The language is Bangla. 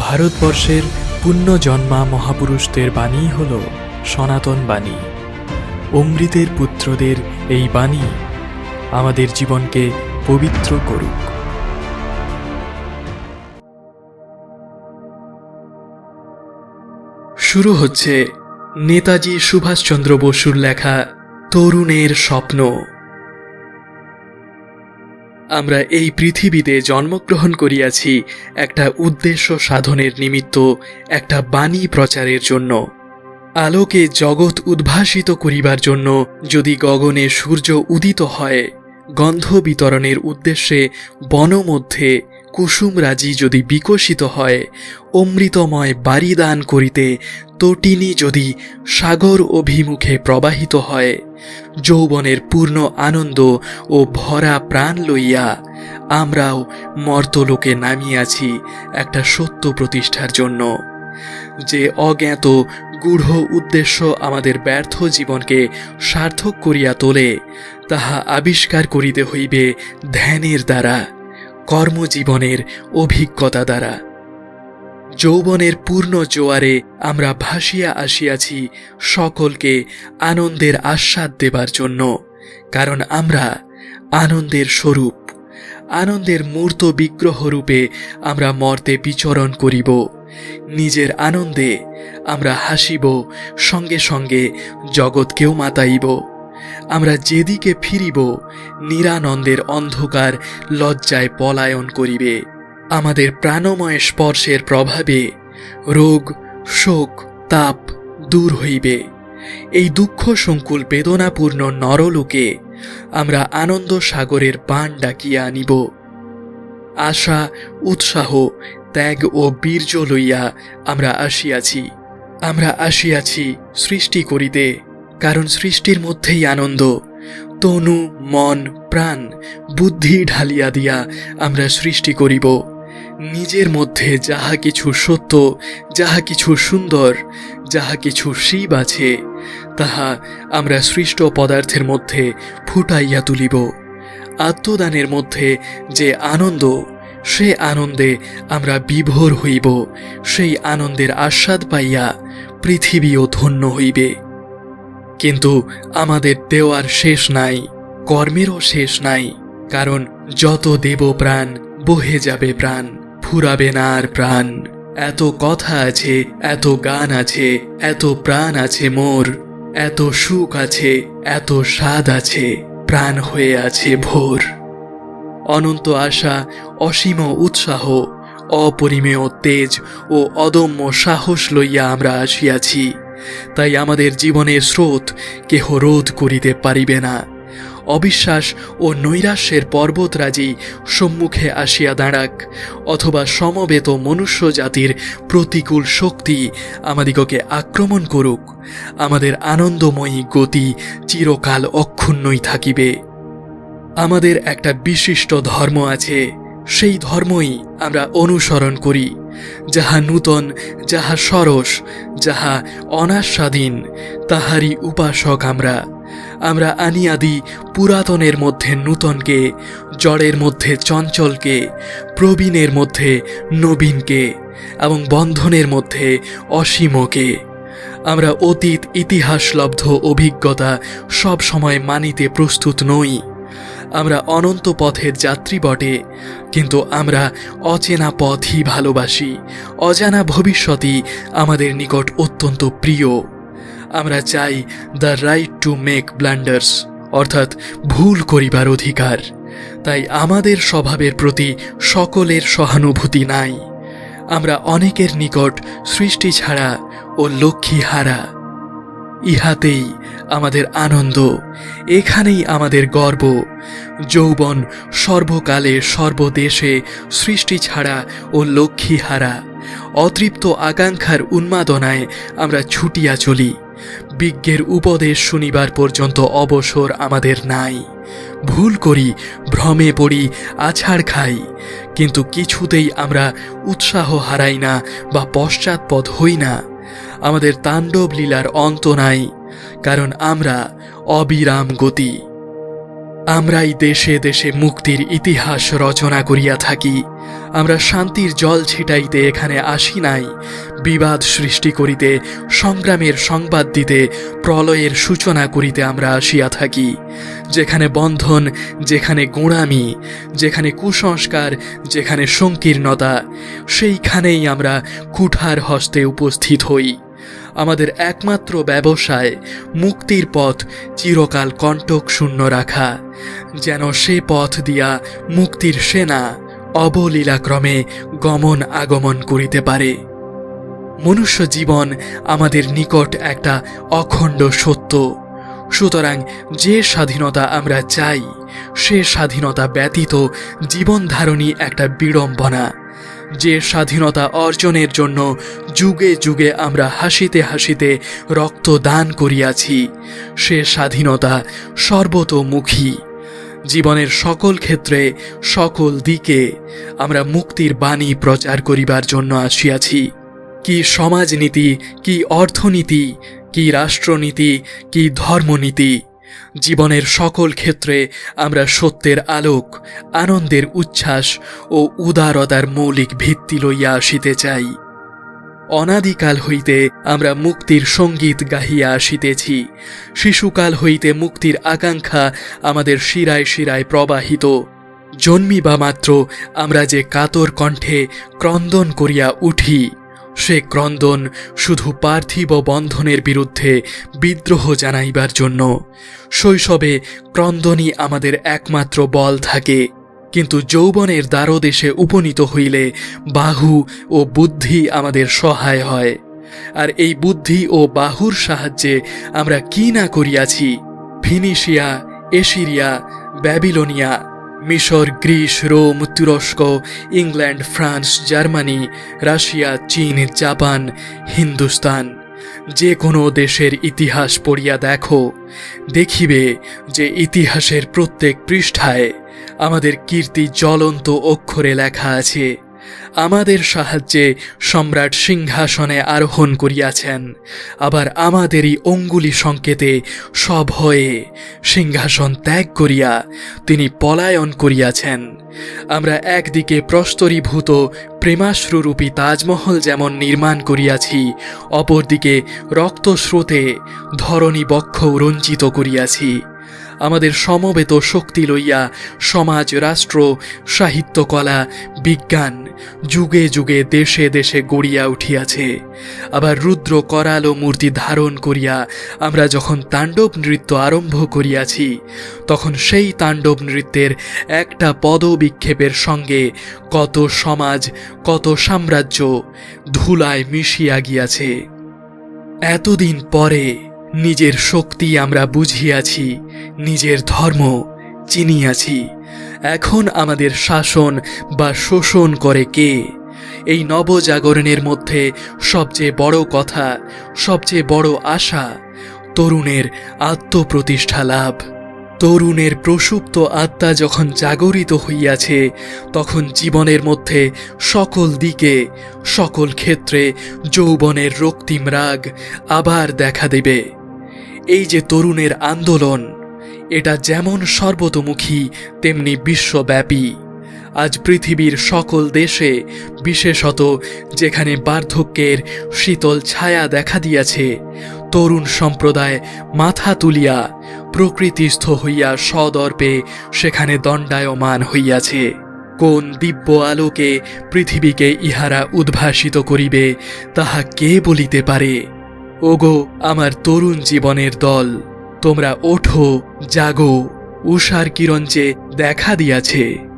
ভারতবর্ষের পুণ্যজন্মা মহাপুরুষদের বাণী হল সনাতন বাণী। অমৃতের পুত্রদের এই বাণী আমাদের জীবনকে পবিত্র করুক। শুরু হচ্ছে নেতাজি সুভাষচন্দ্র বসুর লেখা তরুণের স্বপ্ন। আমরা এই পৃথিবীতে জন্মগ্রহণ করিয়াছি একটা উদ্দেশ্য সাধনের নিমিত্ত, একটা বাণী প্রচারের জন্য। আলোকে জগৎ উদ্ভাসিত করিবার জন্য যদি গগনে সূর্য উদিত হয়, গন্ধ বিতরণের উদ্দেশ্যে বনমধ্যে কুসুমরাজি যদি বিকশিত হয়, অমৃতময় বাড়িদান করিতে তটিনী যদি সাগর অভিমুখে প্রবাহিত হয়, যৌবনের পূর্ণ আনন্দ ও ভরা প্রাণ লইয়া আমরাও মর্তলোকে নামিয়াছি একটা সত্য প্রতিষ্ঠার জন্য। যে অজ্ঞাত গূঢ় উদ্দেশ্য আমাদের ব্যর্থ জীবনকে সার্থক করিয়া তোলে, তাহা আবিষ্কার করিতে হইবে ধ্যানের দ্বারা। কর্মজীবনের অভিজ্ঞতা দ্বারা। যৌবনের পূর্ণ জোয়ারে আমরা ভাসিয়া আসিয়াছি সকলকে আনন্দের আস্বাদ দেবার জন্য, কারণ আমরা আনন্দের স্বরূপ। আনন্দের মূর্ত বিগ্রহ রূপে আমরা মর্তে বিচরণ করিব। নিজের আনন্দে আমরা হাসিব, সঙ্গে সঙ্গে জগৎকেও মাতাইব। আমরা যেদিকে ফিরিব, নিরানন্দের অন্ধকার লজ্জায় পলায়ন করিবে। আমাদের প্রাণময় স্পর্শের প্রভাবে রোগ, শোক, তাপ দূর হইবে। এই দুঃখ সংকুল বেদনাপূর্ণ নরলোকে আমরা আনন্দ সাগরের বান ডাকিয়া আনিব। আশা, উৎসাহ, ত্যাগ ও বীর্য লইয়া আমরা আসিয়াছি। আমরা আসিয়াছি সৃষ্টি করিতে। কারণ সৃষ্টির মধ্যেই আনন্দ। তনু, মন, প্রাণ, বুদ্ধি ঢালিয়া দিয়া আমরা সৃষ্টি করিব। নিজের মধ্যে যাহা কিছু সত্য, যাহা কিছু সুন্দর, যাহা কিছু শিব আছে, তাহা আমরা সৃষ্ট পদার্থের মধ্যে ফুটাইয়া তুলিব। আত্মদানের মধ্যে যে আনন্দ, সে আনন্দে আমরা বিভোর হইব। সেই আনন্দের আস্বাদ পাইয়া পৃথিবীও ধন্য হইবে। কিন্তু আমাদের দেওয়ার শেষ নাই, কর্মেরও শেষ নাই, কারণ যত দেব প্রাণ বহে যাবে প্রাণ, ফুরাবে না আর প্রাণ। এত কথা আছে, এত গান আছে, এত প্রাণ আছে মোর, এত সুখ আছে, এত স্বাদ আছে, প্রাণ হয়ে আছে ভোর। অনন্ত আশা, অসীম উৎসাহ, অপরিমেয় তেজ ও অদম্য সাহস লইয়া আমরা আসিয়াছি। তাই আমাদের জীবনের স্রোত কেহ রোধ করিতে পারিবে না। অবিশ্বাস ও নৈরাশ্যের পর্বতরাজি সম্মুখে আসিয়া দাঁড়াক, অথবা সমবেত মনুষ্য জাতির প্রতিকূল শক্তি আমাদিগকে আক্রমণ করুক। আমাদের আনন্দময়ী গতি চিরকাল অক্ষুণ্ণই থাকিবে। আমাদের একটা বিশিষ্ট ধর্ম আছে। সেই ধর্মই আমরা অনুসরণ করি, যাহা নূতন, যাহা সরস, যাহা অনাস্বাদীন তাহারই উপাসক আমরা। আমরা আনিয়াদি পুরাতনের মধ্যে নূতনকে, জড়ের মধ্যে চঞ্চলকে, প্রবীণের মধ্যে নবীনকে এবং বন্ধনের মধ্যে অসীমকে। আমরা অতীত ইতিহাসলব্ধ অভিজ্ঞতা সব সময় মানিতে প্রস্তুত নই। আমরা অনন্ত পথের যাত্রী বটে, কিন্তু আমরা অচেনা পথই ভালোবাসি, অজানা ভবিষ্যতই আমাদের নিকট অত্যন্ত প্রিয়। আমরা চাই the right to make blunders অর্থাৎ ভুল করিবার অধিকার। তাই আমাদের স্বভাবের প্রতি সকলের সহানুভূতি নাই। আমরা অনেকের নিকট সৃষ্টি ছাড়া ও লক্ষ্মী হারা। ইহাতেই আমাদের আনন্দ, এখানেই আমাদের গর্ব। যৌবন সর্বকালে সর্বদেশে সৃষ্টি ছাড়া ও লক্ষ্মী হারা। অতৃপ্ত আকাঙ্ক্ষার উন্মাদনায় আমরা ছুটিয়া চলি। বিজ্ঞের উপদেশ শুনিবার পর্যন্ত অবসর আমাদের নাই। ভুল করি, ভ্রমে পড়ি, আছাড় খাই। কিন্তু কিছুতেই আমরা উৎসাহ হারাই না বা পশ্চাৎপদ হই না। আমাদের তাণ্ডব লীলার অন্ত নাই, কারণ আমরা অবিরাম গতি। আমরাই দেশে দেশে মুক্তির ইতিহাস রচনা করিয়া থাকি, আমরা শান্তির জল ছিটাইতে এখানে আসি নাই, বিবাদ সৃষ্টি করিতে, সংগ্রামের সংবাদ দিতে, প্রলয়ের সূচনা করিতে আমরা আসিয়া থাকি, যেখানে বন্ধন, যেখানে গোঁড়ামি, যেখানে কুসংস্কার, যেখানে সংকীর্ণতা, সেইখানেই আমরা কুঠার হস্তে উপস্থিত হই। আমাদের একমাত্র ব্যবসায় মুক্তির পথ চিরকাল কণ্টক শূন্য রাখা। যেন সে পথ দিয়া মুক্তির সেনা অবলীলাক্রমে গমন আগমন করিতে পারে। মনুষ্য জীবন আমাদের নিকট একটা অখণ্ড সত্য। সুতরাং যে স্বাধীনতা আমরা চাই, সে স্বাধীনতা ব্যতীত জীবনধারণী একটা বিড়ম্বনা। যে স্বাধীনতা অর্জনের জন্য যুগে যুগে আমরা হাসিতে হাসিতে রক্ত দান করিয়াছি, সে স্বাধীনতা সর্বতোমুখী। জীবনের সকল ক্ষেত্রে, সকল দিকে আমরা মুক্তির বাণী প্রচার করিবার জন্য আসিয়াছি। কি সমাজনীতি, কি অর্থনীতি, কি রাষ্ট্রনীতি, কি ধর্মনীতি জীবনের সকল ক্ষেত্রে আমরা সত্যের আলোক, আনন্দের উচ্ছ্বাস ও উদারতার মৌলিক ভিত্তি লইয়া আসিতে চাই। অনাদিকাল হইতে আমরা মুক্তির সংগীত গাহিয়া আসিতেছি। শিশুকাল হইতে মুক্তির আকাঙ্ক্ষা আমাদের শিরায় শিরায় প্রবাহিত। জন্মিবা মাত্র আমরা যে কাতর কণ্ঠে ক্রন্দন করিয়া উঠি। সে ক্রন্দন শুধু পার্থিব বন্ধনের বিরুদ্ধে বিদ্রোহ জানাইবার জন্য। শৈশবে ক্রন্দনই আমাদের একমাত্র বল থাকে, কিন্তু যৌবনের দ্বারদেশে উপনীত হইলে বাহু ও বুদ্ধি আমাদের সহায় হয়। আর এই বুদ্ধি ও বাহুর সাহায্যে আমরা কি না করিয়াছি? ফিনিশিয়া, এশিরিয়া, ব্যাবিলোনিয়া মিশর, গ্রিস, রোম, তুরস্ক, ইংল্যান্ড, ফ্রান্স, জার্মানি, রাশিয়া, চীন, জাপান, হিন্দুস্তান। যে কোনো দেশের ইতিহাস পড়িয়া দেখো। দেখিবে যে ইতিহাসের প্রত্যেক পৃষ্ঠায় আমাদের কীর্তি জ্বলন্ত অক্ষরে লেখা আছে। আমাদের সাহায্যে সম্রাট সিংহাসনে আরোহণ করিয়াছেন। আবার আমাদেরই অঙ্গুলি সংকেতে সব হয়ে সিংহাসন ত্যাগ করিয়া তিনি পলায়ন করিয়াছেন। আমরা একদিকে প্রস্তরীভূত প্রেমাশ্রুরূপী তাজমহল যেমন নির্মাণ করিয়াছি, অপরদিকে রক্তস্রোতে ধরণী বক্ষ রঞ্জিত করিয়াছি। আমাদের সমবেত শক্তি লইয়া সমাজ, রাষ্ট্র সাহিত্যকলা বিজ্ঞান যুগে যুগে দেশে দেশে গড়িয়া উঠিয়াছে। আবার রুদ্র করালো মূর্তি ধারণ করিয়া আমরা যখন তাণ্ডব নৃত্য আরম্ভ করিয়াছি, তখন সেই তাণ্ডব নৃত্যের একটা পদবিক্ষেপের সঙ্গে কত সমাজ, কত সাম্রাজ্য ধুলায় মিশিয়া গিয়াছে। এতদিন পরে নিজের শক্তি আমরা বুঝিয়াছি, নিজের ধর্ম চিনিয়াছি। এখন আমাদের শাসন বা শোষণ করে কে? এই নবজাগরণের মধ্যে সবচেয়ে বড় কথা, সবচেয়ে বড় আশা, তরুণের আত্মপ্রতিষ্ঠা লাভ। তরুণের প্রসুপ্ত আত্মা যখন জাগরিত হইয়াছে, তখন জীবনের মধ্যে সকল দিকে, সকল ক্ষেত্রে যৌবনের রক্তিম রাগ আবার দেখা দেবে। এই যে তরুণের আন্দোলন, এটা যেমন সর্বতোমুখী, তেমনি বিশ্বব্যাপী। আজ পৃথিবীর সকল দেশে, বিশেষত যেখানে বার্ধক্যের শীতল ছায়া দেখা দিয়াছে, তরুণ সম্প্রদায় মাথা তুলিয়া প্রকৃতিস্থ হইয়া সদর্পে সেখানে দণ্ডায়মান হইয়াছে। কোন দিব্য আলোকে পৃথিবীকে ইহারা উদ্ভাসিত করিবে, তাহা কে বলিতে পারে? ওগো আমার তরুণ জীবনের দল তোমরা ওঠো জাগো উষার কিরণ যে দেখা দিয়াছে।